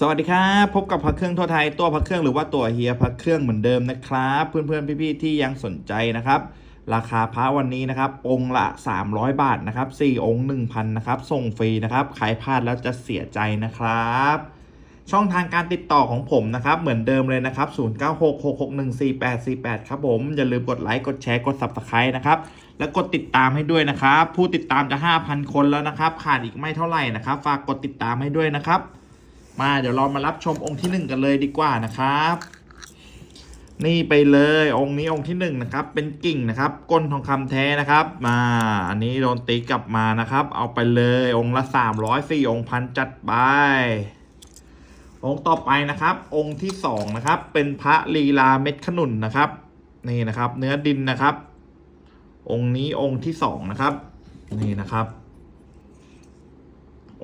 สวัสดีครับ พบกับพระเครื่องทั่วไทยตัวพระเครื่องหรือว่าตัวเฮียพระเครื่องเหมือนเดิมนะครับ เพื่อนๆพี่ๆที่ยังสนใจนะครับ ราคาพระวันนี้นะครับ องค์ละ 300 บาทนะครับ4องค์1,000นะครับส่งฟรีนะครับขายพลาดแล้วจะเสียใจนะครับ ช่องทางการติดต่อของผมนะครับ เหมือนเดิมเลยนะครับ 0966614848 ครับผมอย่าลืมกดไลค์กดแชร์กด Subscribe นะครับและกดติดตามให้ด้วยนะครับ ผู้ติดตามจะ 5,000 คนแล้วนะครับขาดอีกไม่เท่าไหร่นะครับ ฝากกดติดตามให้ด้วยนะครับ มาเดี๋ยวเรามารับชมองค์ที่ 1 กันเลยดีกว่านะครับ นี่ไปเลยองค์นี้องค์ที่1นะครับ เป็นกิ่งนะครับ ก้นทองคำแท้นะครับ มาอันนี้โดนตีกลับมานะครับ เอาไปเลยองค์ละ304องค์พันจัดไปองค์ต่อไปนะครับ องค์ที่สองนะครับ เป็นพระลีลาเม็ดขนุนนะครับ นี่นะครับ เนื้อดินนะครับ องค์นี้องค์ที่สองนะครับ นี่นะครับ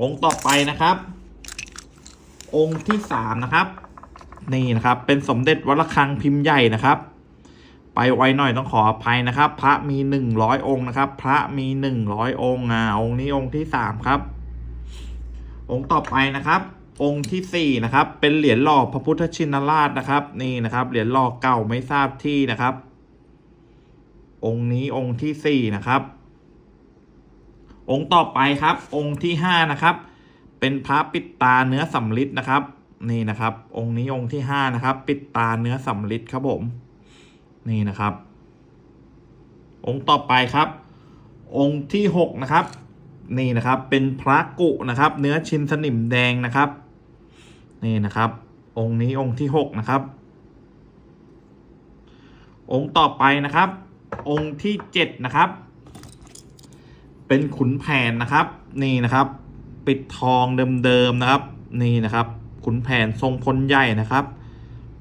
องค์ต่อไปนะครับ องค์ที่สามนะครับ นี่นะครับ เป็นสมเด็จวัดระฆังพิมพ์ใหญ่นะครับ ไปไวหน่อยต้องขออภัยนะครับ พระมีหนึ่งร้อยองค์นะครับ พระมีหนึ่งร้อยองค์อ่าองค์นี้องค์ที่สามครับ องค์ต่อไปนะครับ องค์ที่สี่นะครับ เป็นเหรียญหล่อพระพุทธชินราชนะครับ นี่นะครับ เหรียญหล่อเก่าไม่ทราบที่นะครับ องค์นี้องค์ที่สี่นะครับองค์ต่อไปครับ องค์ที่ห้านะครับ เป็นพระปิดตาเนื้อสำริดนะครับ นี่นะครับ องค์นี้องค์ที่ห้านะครับ ปิดตาเนื้อสำริดครับผม นี่นะครับ องค์ต่อไปครับ องค์ที่หกนะครับ นี่นะครับ เป็นพระกุนะครับ เนื้อชินสนิมแดงนะครับ นี่นะครับ องค์นี้องค์ที่หกนะครับ องค์ต่อไปนะครับ องค์ที่เจ็ดนะครับ เป็นขุนแผนนะครับ นี่นะครับ ปิดทองเดิมๆนะครับ นี่นะครับขุนแผนทรงพลใหญ่นะครับ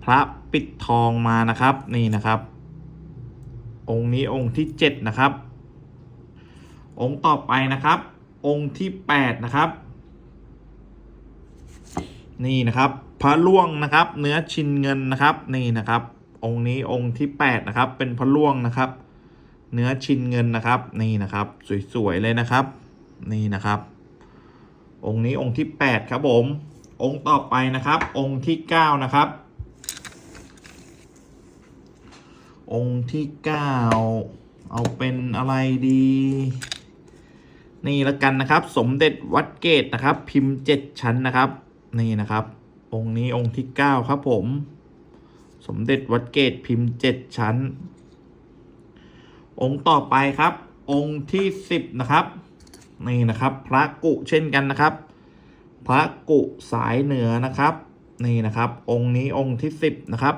พระปิดทองมานะครับนี่นะครับ องค์นี้องค์ที่เจ็ดนะครับ องค์ต่อไปนะครับ องค์ที่แปดนะครับ นี่นะครับ พระล่วงนะครับ เนื้อชินเงินนะครับนี่นะครับ องค์นี้องค์ที่แปดนะครับ เป็นพระล่วงนะครับ เนื้อชินเงินนะครับ นี่นะครับ สวยๆเลยนะครับ นี่นะครับ องค์นี้องค์ที่แปดครับผม องค์ต่อไปนะครับ องค์ที่เก้านะครับ องค์ที่เก้าเอาเป็นอะไรดี นี่ละกันนะครับ สมเด็จวัดเกตนะครับ พิมพ์เจ็ดชั้นนะครับ นี่นะครับ องค์นี้องค์ที่เก้าครับผม สมเด็จวัดเกตพิมพ์เจ็ดชั้น องค์ต่อไปครับ องค์ที่สิบนะครับ นี่นะครับ พระกุเช่นกันนะครับ พระกุสายเหนือนะครับ นี่นะครับ องค์นี้องค์ที่สิบนะครับ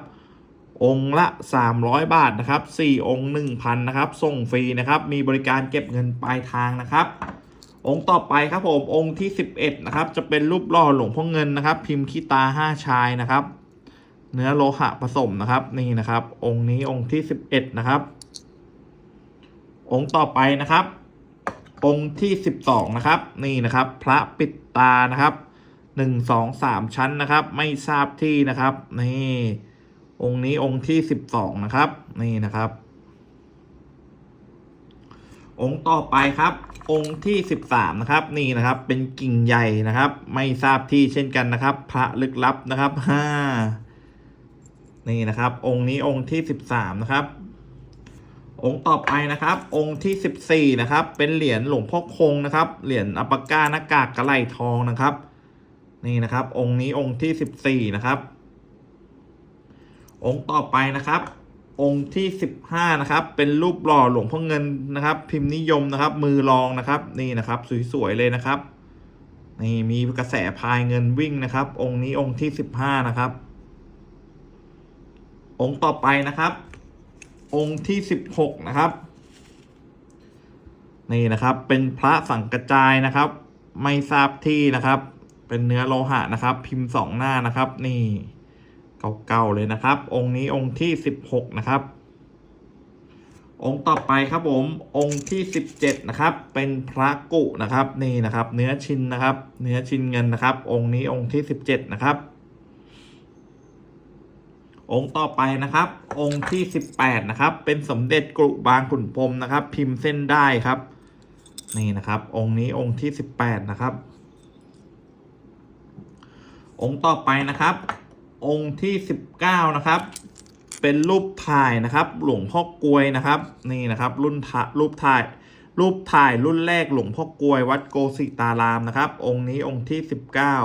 องค์ละ 300 บาทนะครับ4องค์1,000นะครับ ส่งฟรีนะครับ มีบริการเก็บเงินปลายทางนะครับ องค์ต่อไปครับผมองค์ที่ 11นะครับ จะเป็นรูปหล่อหลวงพ่อเงินนะครับ พิมพ์ขี้ตา5ชายนะครับ เนื้อโลหะผสมนะครับ นี่นะครับ องค์นี้องค์ที่ 11นะครับ องค์ต่อไปนะครับ องค์ที่ 12 นะครับ นี่นะครับ พระปิดตานะครับหนึ่งสองสามชั้นนะครับ ไม่ทราบที่นะครับ นี่ องค์นี้องค์ที่12นะครับ นี่นะครับ องค์ต่อไปครับ องค์ที่13นะครับ นี่นะครับ เป็นกิ่งใหญ่นะครับ ไม่ทราบที่เช่นกันนะครับ พระลึกลับนะครับห้านี่นะครับ องค์นี้องค์ที่13นะครับ องค์ต่อไปนะครับ องค์ที่ 14 นะครับ เป็นเหรียญหลวงพ่อคงนะครับ เหรียญอัปกาหน้ากากกระไหลทองนะครับ นี่นะครับ องค์นี้องค์ที่ 14 นะครับ องค์ต่อไปนะครับ องค์ที่ 15 นะครับ เป็นรูปหล่อหลวงพ่อเงินนะครับ พิมพ์นิยมนะครับ มือรองนะครับ นี่นะครับ สวยๆเลยนะครับ นี่มีกระแสพายเงินวิ่งนะครับ องค์นี้องค์ที่ 15 นะครับ องค์ต่อไปนะครับ องค์ที่ 16 นะครับ นี่นะครับเป็นพระสังกระจายนะครับ ไม่ทราบที่นะครับ เป็นเนื้อโลหะนะครับ พิมพ์สองหน้านะครับ นี่เก่าๆเลยนะครับ องค์นี้องค์ที่ 16 นะครับ องค์ต่อไปครับผมองค์ที่ 17 นะครับ เป็นพระกุนะครับนี่นะครับ เนื้อชินนะครับ เนื้อชินเงินนะครับ องค์นี้องค์ที่ 17 นะครับ องค์ต่อไปนะครับ องค์ที่ 18 นะครับ เป็นสมเด็จกรุบางขุนพรมนะครับ พิมพ์เส้นได้ครับ นี่นะครับ องค์นี้องค์ที่ 18 นะครับ องค์ต่อไปนะครับ องค์ที่สิบเก้านะครับ เป็นรูปถ่ายนะครับ หลวงพ่อกลวยนะครับ นี่นะครับ รุ่นถ่ารูปถ่าย รูปถ่ายรุ่นแรกหลวงพ่อกลวย วัดโกสิตารามนะครับ องค์นี้องค์ที่สิบเก้า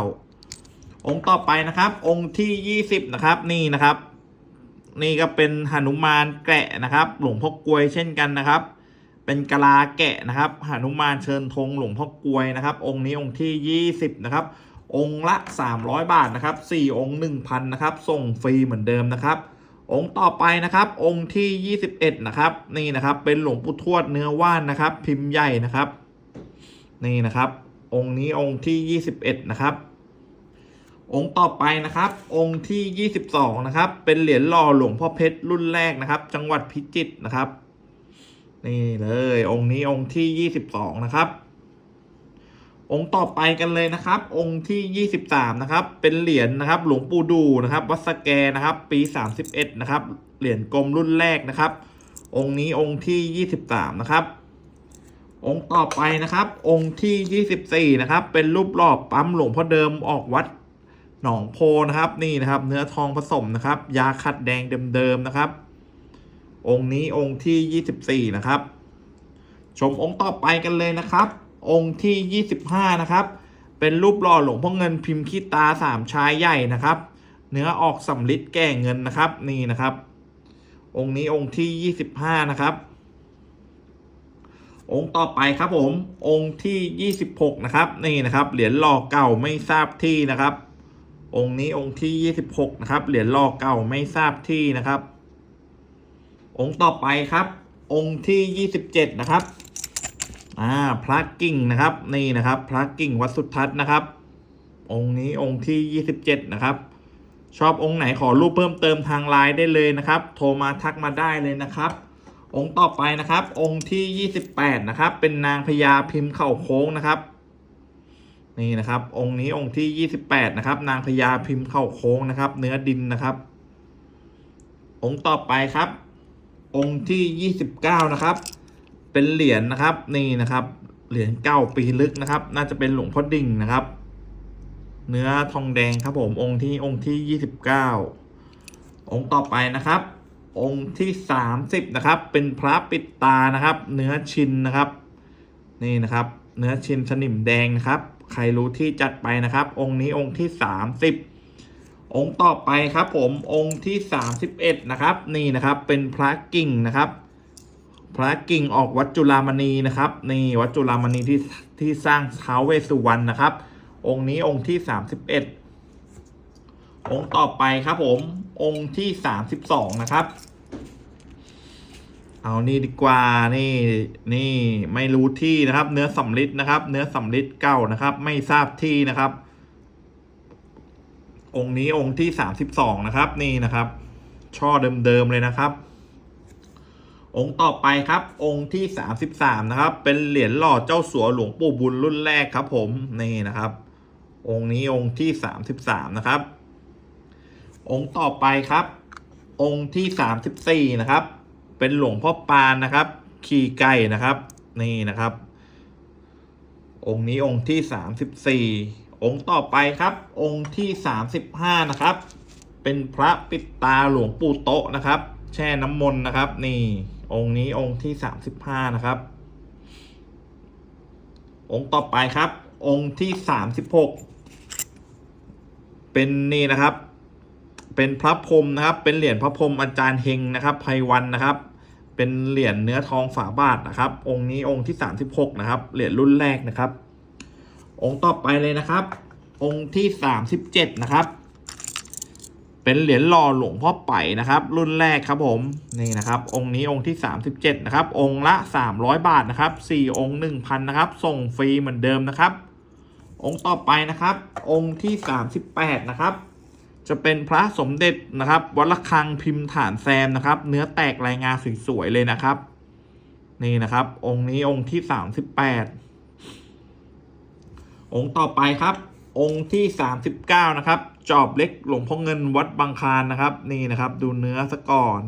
องค์ต่อไปนะครับ องค์ที่ยี่สิบนะครับ นี่นะครับ นี่ก็เป็นหนุมานแกะนะครับ หลวงพ่อกลวยเช่นกันนะครับ เป็นกะลาแกะนะครับหนุมานเชิญธงหลวงพ่อกลวยนะครับ องค์นี้องค์ที่ยี่สิบนะครับ องค์ละ 300 บาทนะครับ 4 องค์ 1,000นะครับ ส่งฟรีเหมือนเดิมนะครับ องค์ต่อไปนะครับ องค์ที่ 21 นะครับ นี่นะครับ เป็นหลวงปู่ทวดเนื้อว่านนะครับ พิมพ์ใหญ่นะครับ นี่นะครับ องค์นี้องค์ที่ 21 นะครับ องค์ต่อไปนะครับ องค์ที่ 22 นะครับ เป็นเหรียญหล่อหลวงพ่อเพชรรุ่นแรกนะครับ จังหวัดพิจิตรนะครับ นี่เลย องค์นี้องค์ที่ 22 นะครับ องค์ต่อไปกันเลยนะครับ องค์ที่ 23 นะครับ เป็นเหรียญนะครับ หลวงปู่ดูนะครับ วัดสแกนะครับ ปี 31 นะครับ เหรียญกลมรุ่นแรกนะครับ องค์นี้องค์ที่ 23 นะครับองค์ต่อไปนะครับ องค์ที่ 24 นะครับ เป็นรูปหล่อปั๊มหลวงพ่อเดิมออกวัด หนองโพนะครับนี่นะครับ เนื้อทองผสมนะครับ ยาขัดแดงเดิมๆนะครับ องค์นี้องค์ที่ 24 นะครับ ชมองค์ต่อไปกันเลยนะครับ องค์ที่ 25 นะครับ เป็นรูปหล่อหลวงพ่อเงินพิมพ์ขี้ตาสามชายใหญ่นะครับ เนื้อออกสำลิดแก่เงินนะครับนี่นะครับ องค์นี้องค์ที่ 25 นะครับ องค์ต่อไปครับผมองค์ที่ 26 นะครับนี่นะครับเหรียญหล่อเก่าไม่ทราบที่นะครับ องค์นี้องค์ที่ 26 นะครับ เหรียญล่อเก่าไม่ทราบที่นะครับ องค์ต่อไปครับ องค์ที่ 27 นะครับ อ่าพระกิ่งนะครับ นี่นะครับ พระกิ่งวัดสุทัศน์นะครับ องค์นี้องค์ที่ 27 นะครับ ชอบองค์ไหนขอรูปเพิ่มเติมทางไลน์ได้เลยนะครับ โทรมาทักมาได้เลยนะครับ องค์ต่อไปนะครับ องค์ที่ 28 นะครับ เป็นนางพญาพิมพ์เข่าโค้งนะครับ นี่นะครับ องค์นี้องค์ที่ 28 นะครับ นางพญาพิมพ์เข่าโค้งนะครับ เนื้อดินนะครับ องค์ต่อไปครับ องค์ที่ 29 นะครับ เป็นเหรียญนะครับ นี่นะครับ เหรียญเก้าปีลึกนะครับ น่าจะเป็นหลวงพ่อดิ่งนะครับ เนื้อทองแดงครับผมองค์ที่องค์ที่ 29 องค์ต่อไปนะครับ องค์ที่ 30 นะครับ เป็นพระปิดตานะครับ เนื้อชินนะครับ นี่นะครับ เนื้อชินสนิมแดงนะครับ ใครรู้ที่จัดไปนะครับ องค์นี้องค์ที่ 30 องค์ต่อไปครับ ผมองค์ที่ 31 นะครับ นี่นะครับเป็นพระกิ่งนะครับพระกิ่งออกวัดจุฬามณีนะครับนี่วัดจุฬามณีที่ที่สร้างท้าวเวสสุวรรณนะครับ องค์นี้องค์ที่31องค์ต่อไปครับผมองค์ที่32นะครับ เอานี่ดีกว่านี่นี่ไม่รู้ที่นะครับ เนื้อสำลิดนะครับ เนื้อสำลิดเก่านะครับ ไม่ทราบที่นะครับ องค์นี้องค์ที่สามสิบสองนะครับ นี่นะครับ ช่อเดิมๆเลยนะครับ องค์ต่อไปครับ องค์ที่สามสิบสามนะครับ เป็นเหรียญหล่อเจ้าสัวหลวงปู่บุญรุ่นแรกครับ ผมนี่นะครับ องค์นี้องค์ที่สามสิบสามนะครับ องค์ต่อไปครับ องค์ที่สามสิบสี่นะครับ เป็นหลวงพ่อปานนะครับ ขี่ไก่นะครับ นี่นะครับ องค์นี้องค์ที่สามสิบสี่องค์ต่อไปครับ องค์ที่สามสิบห้านะครับ เป็นพระปิดตาหลวงปู่โตะนะครับ แช่น้ำมนต์นะครับ นี่ องค์นี้องค์ที่สามสิบห้านะครับ องค์ต่อไปครับ องค์ที่สามสิบหกเป็นนี่นะครับ เป็นพระพรมนะครับ เป็นเหรียญพระพรมอาจารย์เฮงนะครับไพวันนะครับ เป็นเหรียญเนื้อทองฝาบาทนะครับ องค์นี้องค์ที่สามสิบหกนะครับ เหรียญรุ่นแรกนะครับ องค์ต่อไปเลยนะครับ องค์ที่สามสิบเจ็ดนะครับ เป็นเหรียญหล่อหลวงพ่อไปนะครับ รุ่นแรกครับผมนี่นะครับ องค์นี้องค์ที่สามสิบเจ็ดนะครับ องค์ละสามร้อยบาทนะครับสี่องค์หนึ่งพันนะครับ ส่งฟรีเหมือนเดิมนะครับ องค์ต่อไปนะครับ องค์ที่สามสิบแปดนะครับ จะเป็นพระสมเด็จนะครับวัดระฆังพิมพ์ฐานแซมนะครับ เนื้อแตกรายงานสวยๆเลยนะครับ นี่นะครับ องค์นี้องค์ที่สามสิบแปดองค์ต่อไปครับ องค์ที่สามสิบเก้านะครับ จอบเล็กหลวงพ่อเงินวัดบางคลานนะครับ นี่นะครับ ดูเนื้อซะก่อน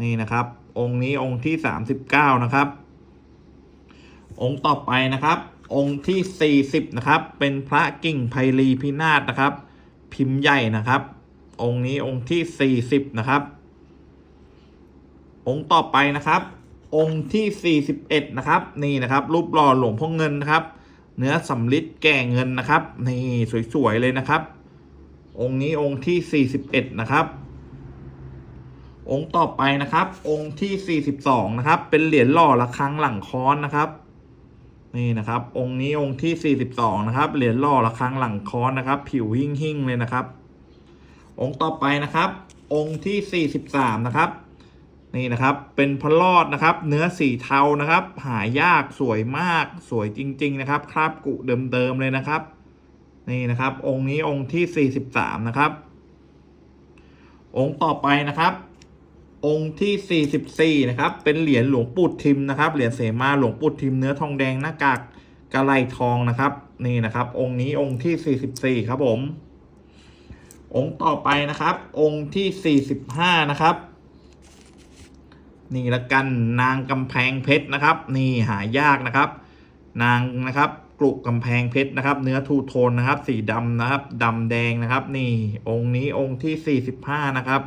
นี่นะครับ องค์นี้องค์ที่สามสิบเก้านะครับ องค์ต่อไปนะครับ องค์ที่40นะครับ เป็นพระกิ่งไพลีพินาศนะครับ พิมพ์ใหญ่นะครับ องค์นี้องค์ที่ 40 นะครับ องค์ต่อไปนะครับ องค์ที่ 41 นะครับ นี่นะครับ รูปหล่อหลวงพ่อเงินนะครับ เนื้อสำลิดแก่เงินนะครับ นี่สวยๆเลยนะครับ องค์นี้องค์ที่ 41 นะครับองค์ต่อไปนะครับ องค์ที่ 42 นะครับ เป็นเหรียญหล่อระฆังหลังค้อนนะครับ นี่นะครับ องค์นี้องค์ที่ 42 นะครับ เหรียญหล่อระฆังหลังค้อนนะครับ ผิวหิ่งหิ่งเลยนะครับ องค์ต่อไปนะครับ องค์ที่ 43 นะครับ นี่นะครับ เป็นพระรอดนะครับ เนื้อสีเทานะครับ หายากสวยมากสวยจริง ๆ นะครับ คราบกุเดิมๆเลยนะครับ นี่นะครับ องค์นี้องค์ที่ 43 นะครับ องค์ต่อไปนะครับ องค์ที่ 44 นะครับ เป็นเหรียญหลวงปู่ทิมนะครับ เหรียญเสมาหลวงปู่ทิมเนื้อทองแดงหน้ากากกระไลทองนะครับ นี่นะครับ องค์นี้องค์ที่ 44 ครับผม องค์ต่อไปนะครับ องค์ที่ 45 นะครับ นี่ละกันนางกำแพงเพชรนะครับ นี่หายากนะครับ นางนะครับกลุกกำแพงเพชรนะครับ เนื้อทูโทนนะครับ สีดำนะครับดำแดงนะครับ นี่องค์นี้องค์ที่ 45 นะครับ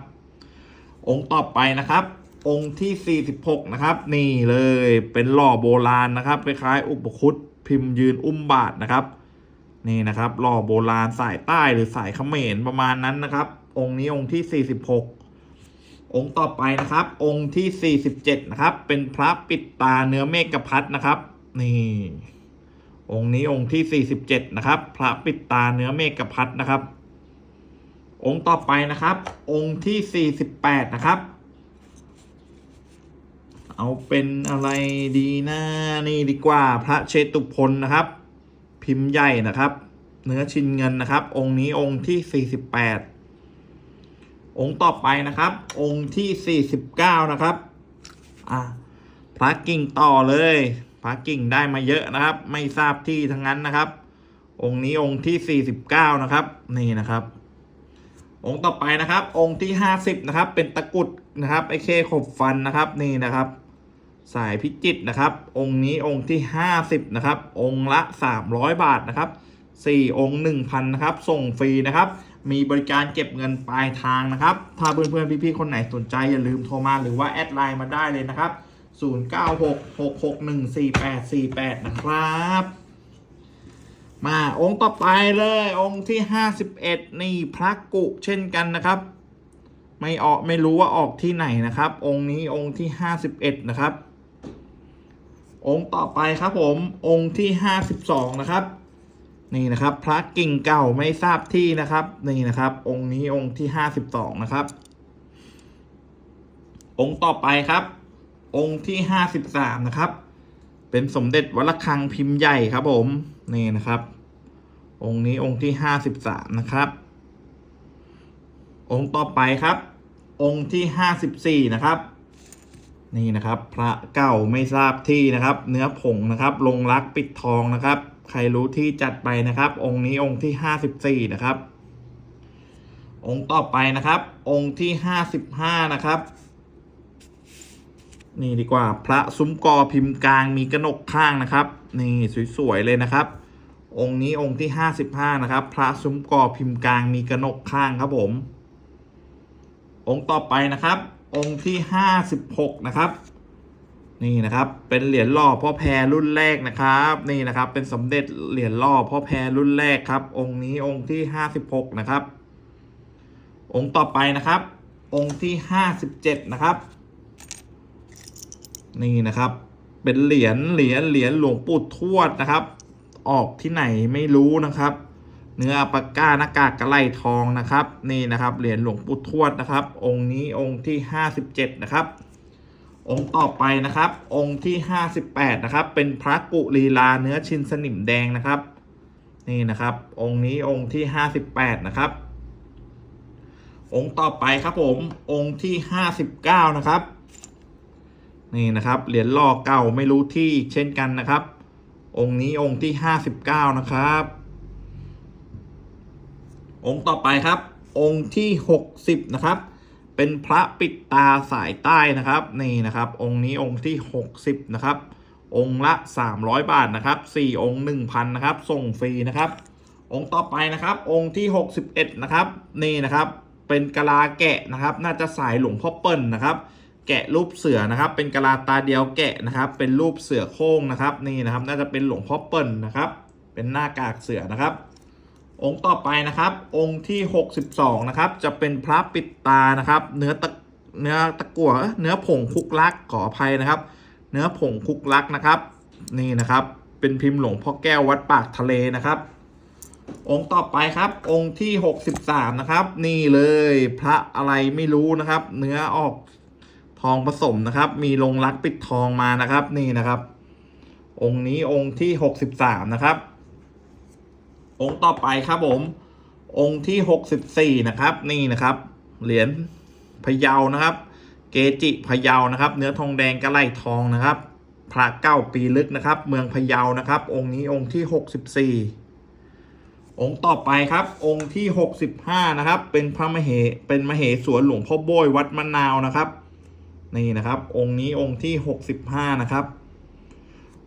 องค์ต่อไปนะครับ องค์ที่ 46 นะครับ นี่เลยเป็นหล่อโบราณนะครับคล้ายๆอุปคุตพิมพ์ยืนอุ้มบาทนะครับ นี่นะครับหล่อโบราณสายใต้หรือสายเขมรประมาณนั้นนะครับ องค์นี้องค์ที่ 46 องค์ต่อไปนะครับ องค์ที่ 47 นะครับ เป็นพระปิดตาเนื้อเมฆพัดนะครับ นี่ องค์นี้องค์ที่ 47 นะครับ พระปิดตาเนื้อเมฆพัดนะครับ องค์ต่อไปนะครับ องค์ที่ 48 นะครับ เอาเป็นอะไรดีนะนี่ดีกว่าพระเชตุพนนะครับ พิมพ์ใหญ่นะครับ เนื้อชินเงินนะครับ องค์นี้องค์ที่ 48 องค์ต่อไปนะครับ องค์ที่ 49 นะครับอะพระกิ่งต่อเลยพระกิ่งได้มาเยอะนะครับ ไม่ทราบที่ทั้งนั้นนะครับ องค์นี้องค์ที่ 49 นะครับ นี่นะครับ องค์ต่อไปนะครับ องค์ที่ 50 นะครับ เป็นตะกุดนะครับไอเคขบฟันนะครับนี่นะครับ สายพิจิตนะครับ องค์นี้องค์ที่ 50 นะครับ องค์ละ 300 บาทนะครับ4องค์1,000นะครับ ส่งฟรีนะครับ มีบริการเก็บเงินปลายทางนะครับ ถ้าเพื่อนๆพี่ๆคนไหนสนใจอย่าลืมโทรมาหรือว่าแอดไลน์มาได้เลยนะครับ 0966614848 นะครับ มาองค์ต่อไปเลย องค์ที่51นี่พระกุเช่นกันนะครับ ไม่ออกไม่รู้ว่าออกที่ไหนนะครับ องค์นี้องค์ที่51นะครับ องค์ต่อไปครับผมองค์ที่52นะครับ นี่นะครับ พระกิ่งเก่าไม่ทราบที่นะครับ นี่นะครับ องค์นี้องค์ที่52นะครับ องค์ต่อไปครับ องค์ที่53นะครับ เป็นสมเด็จวัดระฆังพิมพ์ใหญ่ครับผม นี่นะครับ องค์นี้องค์ที่53นะครับ องค์ต่อไปครับ องค์ที่54นะครับ นี่นะครับ พระเก่าไม่ทราบที่นะครับ เนื้อผงนะครับ ลงรักปิดทองนะครับ ใครรู้ที่จัดไปนะครับ องค์นี้องค์ที่54นะครับ องค์ต่อไปนะครับ องค์ที่55นะครับ นี่ดีกว่าพระซุ้มกอพิมพ์กลางมีกระนกข้างนะครับ นี่สวยๆเลยนะครับ องค์นี้องค์ที่55นะครับ พระซุ้มกอพิมพ์กลางมีกระนกข้างครับผม องค์ต่อไปนะครับ องค์ที่56นะครับ นี่นะครับเป็นเหรียญล่อพ่อแพรรุ่นแรกนะครับ นี่นะครับเป็นสมเด็จเหรียญล่อพ่อแพรรุ่นแรกครับ องค์นี้องค์ที่56นะครับ องค์ต่อไปนะครับ องค์ที่57นะครับ นี่นะครับ เป็นเหรียญเหรียญเหรียญหลวงปู่ทวดนะครับ ออกที่ไหนไม่รู้นะครับ เนื้อปาก้าหน้ากากกระไลทองนะครับ นี่นะครับเหรียญหลวงปู่ทวดนะครับ องค์นี้องค์ที่ห้าสิบเจ็ดนะครับ องค์ต่อไปนะครับ องค์ที่ห้าสิบแปดนะครับ เป็นพระกุลีลาเนื้อชินสนิมแดงนะครับ นี่นะครับ องค์นี้องค์ที่ห้าสิบแปดนะครับองค์ต่อไปครับผมองค์ที่ห้าสิบเก้านะครับ นี่นะครับเหรียญหล่อเก่าไม่รู้ที่เช่นกันนะครับ องค์นี้องค์ที่ห้าสิบเก้านะครับ องค์ต่อไปครับ องค์ที่หกสิบนะครับ เป็นพระปิดตาสายใต้นะครับนี่นะครับ องค์นี้องค์ที่หกสิบนะครับ องค์ละ300บาทนะครับ4องค์1,000นนะครับ ส่งฟรีนะครับ องค์ต่อไปนะครับ องค์ที่61นะครับ นี่นะครับ เป็นกะลาแกะนะครับ น่าจะสายหลวงพ่อเปิ้ลนะครับ แกะรูปเสือนะครับ เป็นกะลาตาเดียวแกะนะครับ เป็นรูปเสือโคร่งนะครับ นี่นะครับ น่าจะเป็นหลวงพ่อเปิ้ลนะครับ เป็นหน้ากากเสือนะครับ องค์ต่อไปนะครับ องค์ที่ 62 นะครับ จะเป็นพระปิดตานะครับ เนื้อตะเนื้อตะกั่วเอ้ยเนื้อผงคุกลักขออภัยนะครับ เนื้อผงคุกลักนะครับ นี่นะครับ เป็นพิมพ์หลวงพ่อแก้ววัดปากทะเลนะครับองค์ต่อไปครับ องค์ที่ 63 นะครับ นี่เลยพระอะไรไม่รู้นะครับ เนื้อออก ทองผสมนะครับ มีลงรักปิดทองมานะครับ นี่นะครับ องค์นี้องค์ที่63นะครับ องค์ต่อไปครับผม องค์ที่64นะครับ นี่นะครับ เหรียญพะเยานะครับ เกจิพะเยานะครับ เนื้อทองแดงกระไหลทองนะครับ พระเก้าปีลึกนะครับ เมืองพะเยานะครับ องค์นี้องค์ที่64องค์ต่อไปครับ องค์ที่ 65 นะครับ เป็นพระมเหเป็นมเหสวนหลวงพ่อโบยวัดมะนาวนะครับ นี่นะครับ องค์นี้องค์ที่ 65 นะครับ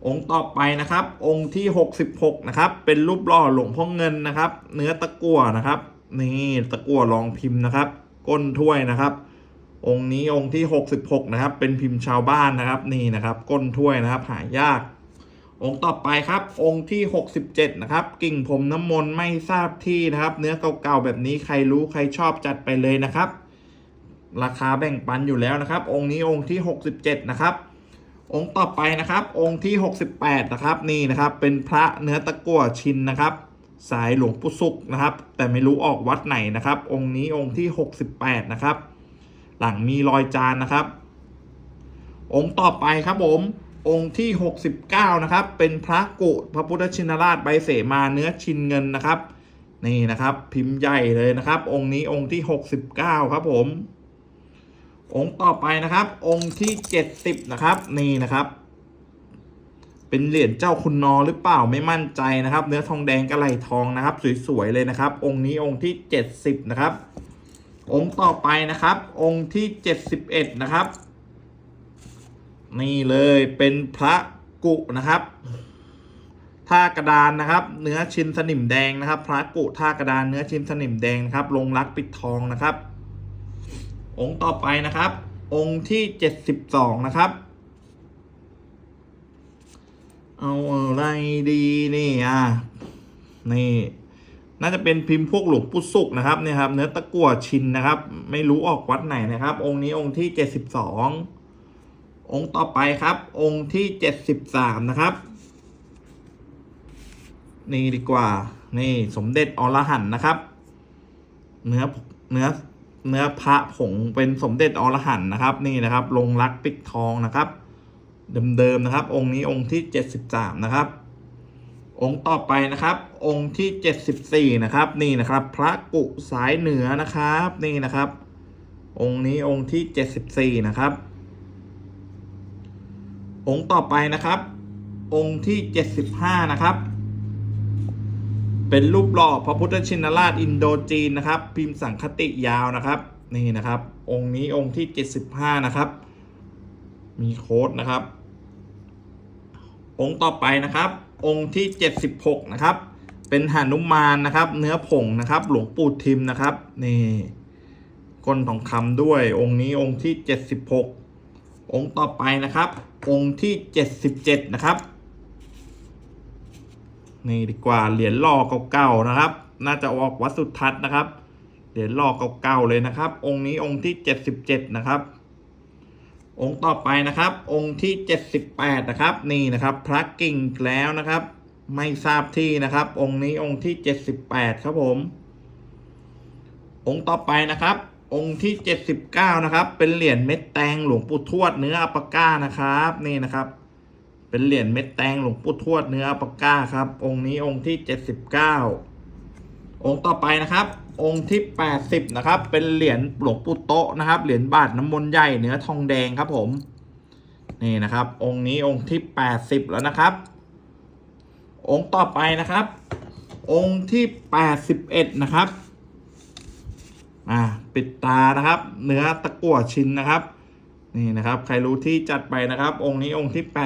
องค์ต่อไปนะครับ องค์ที่ 66 นะครับ เป็นรูปหล่อหลวงพ่อเงินนะครับ เนื้อตะกั่วนะครับ นี่ตะกั่วรองพิมพ์นะครับ ก้นถ้วยนะครับ องค์นี้องค์ที่ 66 นะครับ เป็นพิมพ์ชาวบ้านนะครับ นี่นะครับ ก้นถ้วยนะครับ หายาก องค์ต่อไปครับ องค์ที่ 67 นะครับ กิ่งผมน้ำมนต์ไม่ทราบที่นะครับ เนื้อเก่าๆแบบนี้ใครรู้ใครชอบจัดไปเลยนะครับ ราคาแบ่งปันอยู่แล้วนะครับ องค์นี้องค์ที่ 67 นะครับ องค์ต่อไปนะครับ องค์ที่ 68 นะครับนี่นะครับ เป็นพระเนื้อตะกั่วชินนะครับ สายหลวงปู่สุกนะครับ แต่ไม่รู้ออกวัดไหนนะครับ องค์นี้องค์ที่ 68 นะครับ หลังมีรอยจานนะครับ องค์ต่อไปครับผมองค์ที่ 69 นะครับ เป็นพระกุพระพุทธชินราชใบเสมาเนื้อชินเงินนะครับ นี่นะครับ พิมพ์ใหญ่เลยนะครับ องค์นี้องค์ที่ 69 ครับผม องค์ต่อไปนะครับ องค์ที่70นะครับ นี่นะครับ เป็นเหรียญเจ้าคุณนอหรือเปล่าไม่มั่นใจนะครับ เนื้อทองแดงกระไหลทองนะครับ สวยๆเลยนะครับ องค์นี้องค์ที่70นะครับ องค์ต่อไปนะครับ องค์ที่71นะครับ นี่เลยเป็นพระกุนะครับท่ากระดานนะครับ เนื้อชิ้นสนิมแดงนะครับ พระกุท่ากระดานเนื้อชิ้นสนิมแดงนะครับ ลงรักปิดทองนะครับ องค์ต่อไปนะครับ องค์ที่72นะครับ เอาอะไรดีนี่อะนี่น่าจะเป็นพิมพ์พวกหลวงปู่สุกนะครับเนี่ยครับ เนื้อตะกั่วชินนะครับ ไม่รู้ออกวัดไหนนะครับ องค์นี้องค์ที่72องค์ต่อไปครับ องค์ที่73นะครับ นี่ดีกว่า นี่สมเด็จอรหันนะครับ เนื้อเนื้อ เนื้อพระผงเป็นสมเด็จอรหันนะครับ นี่นะครับ ลงรักปิดทองนะครับ เดิมๆนะครับ องค์นี้องค์ที่ 73 นะครับ องค์ต่อไปนะครับ องค์ที่ 74 นะครับ นี่นะครับ พระกุสายเหนือนะครับ นี่นะครับ องค์นี้องค์ที่ 74 นะครับ องค์ต่อไปนะครับ องค์ที่ 75 นะครับ เป็นรูปหล่อพระพุทธชินราชอินโดจีนนะครับ พิมพ์สังคติยาวนะครับนี่นะครับ องค์นี้องค์ที่ 75 นะครับ มีโค้ดนะครับ องค์ต่อไปนะครับ องค์ที่ 76 นะครับ เป็นหานุมานนะครับ เนื้อผงนะครับ หลวงปู่ทิมนะครับนี่ก้นทองคำด้วย องค์นี้องค์ที่ 76 องค์ต่อไปนะครับ องค์ที่ 77 นะครับ นี่ดีกว่าเหรียญหล่อเก่าๆนะครับ น่าจะออกวัดสุทัศน์นะครับ เหรียญหล่อเก่าๆเลยนะครับ องค์นี้องค์ที่77นะครับ องค์ต่อไปนะครับ องค์ที่78นะครับ นี่นะครับ พระกิ่งแล้วนะครับ ไม่ทราบที่นะครับ องค์นี้องค์ที่78ครับผม องค์ต่อไปนะครับ องค์ที่79นะครับ เป็นเหรียญเม็ดแตงหลวงปู่ทวดเนื้ออัปปาก้านะครับ นี่นะครับ เป็นเหรียญเม็ดแตงหลวงปู่ทวดเนื้อปาก้าครับ องค์นี้องค์ที่79องค์ต่อไปนะครับ องค์ที่80นะครับ เป็นเหรียญหลวงปู่โตะนะครับ เหรียญบาทน้ำมนต์ใหญ่เนื้อทองแดงครับผมนี่นะครับ องค์นี้องค์ที่80แล้วนะครับ องค์ต่อไปนะครับ องค์ที่81นะครับอ่าปิดตานะครับ เนื้อตะกั่วชิ้นนะครับ นี่นะครับ ใครรู้ที่จัดไปนะครับ องค์นี้องค์ที่ 81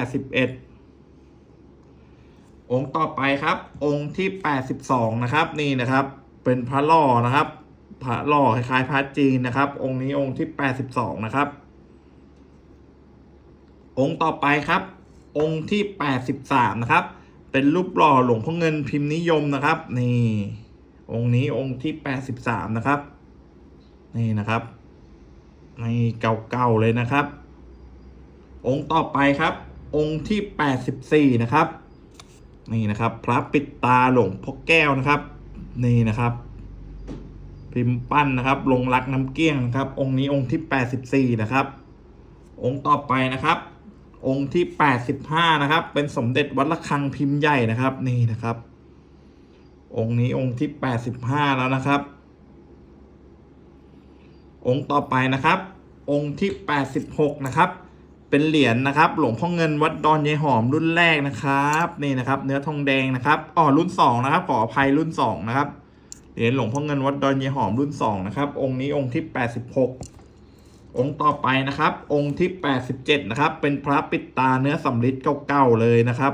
องค์ต่อไปครับ องค์ที่แปดสิบสองนะครับ นี่นะครับ เป็นพระหล่อนะครับพระหล่อคล้ายๆพระจีนนะครับ องค์นี้องค์ที่แปดสิบสองนะครับ องค์ต่อไปครับ องค์ที่แปดสิบสามนะครับ เป็นรูปหล่อหลวงพ่อเงินพิมพ์นิยมนะครับ นี่ องค์นี้องค์ที่แปดสิบสามนะครับ นี่นะครับ ในเก่าๆเลยนะครับ องค์ต่อไปครับ องค์ที่แปดสิบสี่นะครับ นี่นะครับ พระปิดตาหลวงพ่อแก้วนะครับ นี่นะครับ พิมพ์ปั้นนะครับ ลงรักน้ำเกี้ยงครับ องค์นี้องค์ที่แปดสิบสี่นะครับ องค์ต่อไปนะครับ องค์ที่แปดสิบห้านะครับ เป็นสมเด็จวัดระฆังพิมพ์ใหญ่นะครับ นี่นะครับ องค์นี้องค์ที่แปดสิบห้าแล้วนะครับ องค์ต่อไปนะครับ องค์ที่แปดสิบหกนะครับ เป็นเหรียญนะครับ หลวงพ่อเงินวัดดอนยายหอมรุ่นแรกนะครับนี่นะครับ เนื้อทองแดงนะครับอ๋อรุ่นสองนะครับขออภัยรุ่นสองนะครับเหรียญหลวงพ่อเงินวัดดอนยายหอมรุ่นสองนะครับ องค์นี้องค์ที่แปดสิบหกองค์ต่อไปนะครับ องค์ที่แปดสิบเจ็ดนะครับ เป็นพระปิดตาเนื้อสำริดเก่าๆเลยนะครับ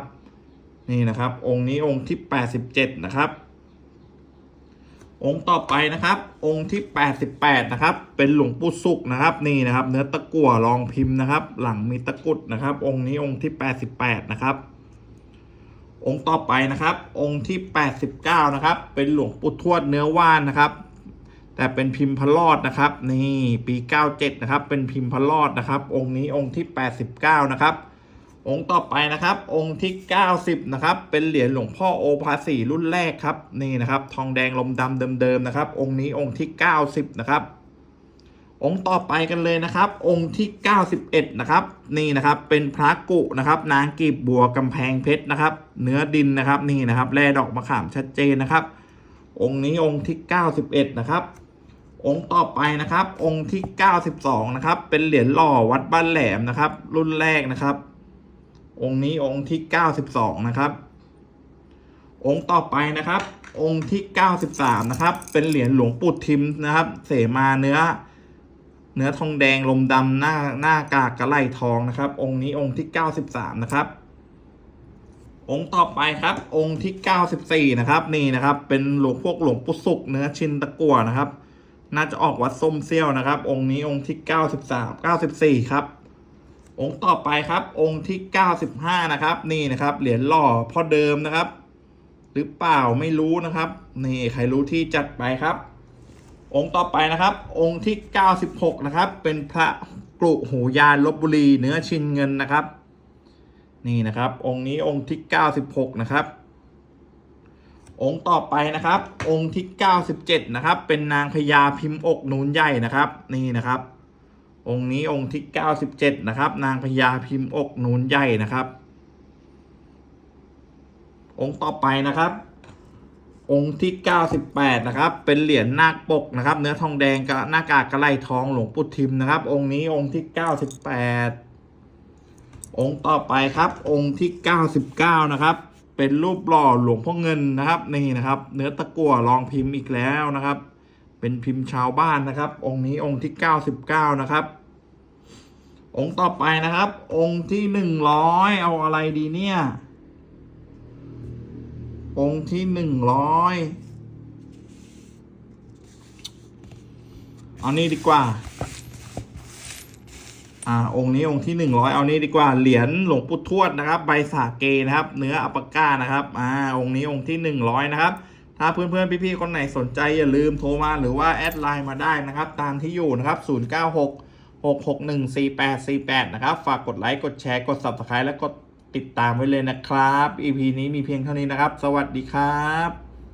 นี่นะครับ องค์นี้องค์ที่แปดสิบเจ็ดนะครับ องค์ต่อไปนะครับ องค์ที่ 88 นะครับ เป็นหลวงปู่สุกนะครับ นี่นะครับ เนื้อตะกั่วรองพิมพ์นะครับ หลังมีตะกุดนะครับ องค์นี้องค์ที่ 88 นะครับ องค์ต่อไปนะครับ องค์ที่ 89 นะครับ เป็นหลวงปู่ทวดเนื้อว่านนะครับ แต่เป็นพิมพ์พระรอดนะครับ นี่ปี 97 นะครับ เป็นพิมพ์พระรอดนะครับ องค์นี้องค์ที่ 89 นะครับ องค์ต่อไปนะครับ องค์ที่ 90 นะครับ เป็นเหรียญหลวงพ่อโอภาสีรุ่นแรกครับ นี่นะครับ ทองแดงลมดำเดิมๆนะครับ องค์นี้องค์ที่ 90 นะครับ องค์ต่อไปกันเลยนะครับ องค์ที่ 91 นะครับ นี่นะครับ เป็นพระกุนะครับ นางกีบบัวกำแพงเพชรนะครับ เนื้อดินนะครับ นี่นะครับ แร่ดอกมะขามชัดเจนนะครับ องค์นี้องค์ที่ 91 นะครับองค์ต่อไปนะครับ องค์ที่ 92 นะครับ เป็นเหรียญหล่อวัดบ้านแหลมนะครับ รุ่นแรกนะครับ องค์นี้องค์ที่ 92 นะครับ องค์ต่อไปนะครับ องค์ที่ 93 นะครับ เป็นเหรียญหลวงปู่ทิมนะครับ เสมาเนื้อ เนื้อทองแดงลมดำหน้าหน้ากากกระไหลทองนะครับ องค์นี้องค์ที่ 93 นะครับ องค์ต่อไปครับ องค์ที่ 94 นะครับ นี่นะครับ เป็นหลวงพวกหลวงปู่สุกเนื้อชินตะกั่วนะครับ น่าจะออกวัดส้มเซี่ยวนะครับ องค์นี้องค์ที่ 93 94 ครับ องค์ต่อไปครับ องค์ที่ 95 นะครับ นี่นะครับ เหรียญหล่อพ่อเดิมนะครับ หรือเปล่าไม่รู้นะครับ นี่ใครรู้ที่จัดไปครับ องค์ต่อไปนะครับ องค์ที่ 96 นะครับ เป็นพระกรุหูยานลบบุรีเนื้อชินเงินนะครับ นี่นะครับ องค์นี้องค์ที่ 96 นะครับ องค์ต่อไปนะครับ องค์ที่ 97 นะครับ เป็นนางพญาพิมพ์อกนูนใหญ่นะครับ นี่นะครับ องค์นี้องค์ที่ 97 นะครับ นางพญาพิมพ์อกนูนใหญ่นะครับ องค์ต่อไปนะครับ องค์ที่ 98 นะครับ เป็นเหรียญนาคปกนะครับ เนื้อทองแดงกับหน้ากากกระไลทองหลวงปู่ทิมนะครับ องค์นี้องค์ที่ 98 องค์ต่อไปครับ องค์ที่ 99 นะครับ เป็นรูปหล่อหลวงพ่อเงินนะครับนี่นะครับ เนื้อตะกั่วรองพิมพ์อีกแล้วนะครับ เป็นพิมพ์ชาวบ้านนะครับ องค์นี้องค์ที่ 99 นะครับ องค์ต่อไปนะครับ องค์ที่ 100 เอาอะไรดีเนี่ย องค์ที่หนึ่งร้อยเอานี่ดีกว่า อ่า องค์นี้องค์ที่หนึ่งร้อยเอานี้ดีกว่า เหรียญหลวงปู่ทวดนะครับ ใบสาเกนะครับ เนื้ออัปก้านะครับ อ่า องค์นี้องค์ที่หนึ่งร้อยนะครับ ถ้าเพื่อนๆ พี่ๆ คนไหนสนใจอย่าลืมโทรมาหรือว่าแอดไลน์มาได้นะครับ ตามที่อยู่นะครับ 096 661 4848 นะครับ ฝากกดไลค์ กดแชร์ กด subscribe และกดติดตามไว้เลยนะครับ EP นี้มีเพียงเท่านี้นะครับ สวัสดีครับ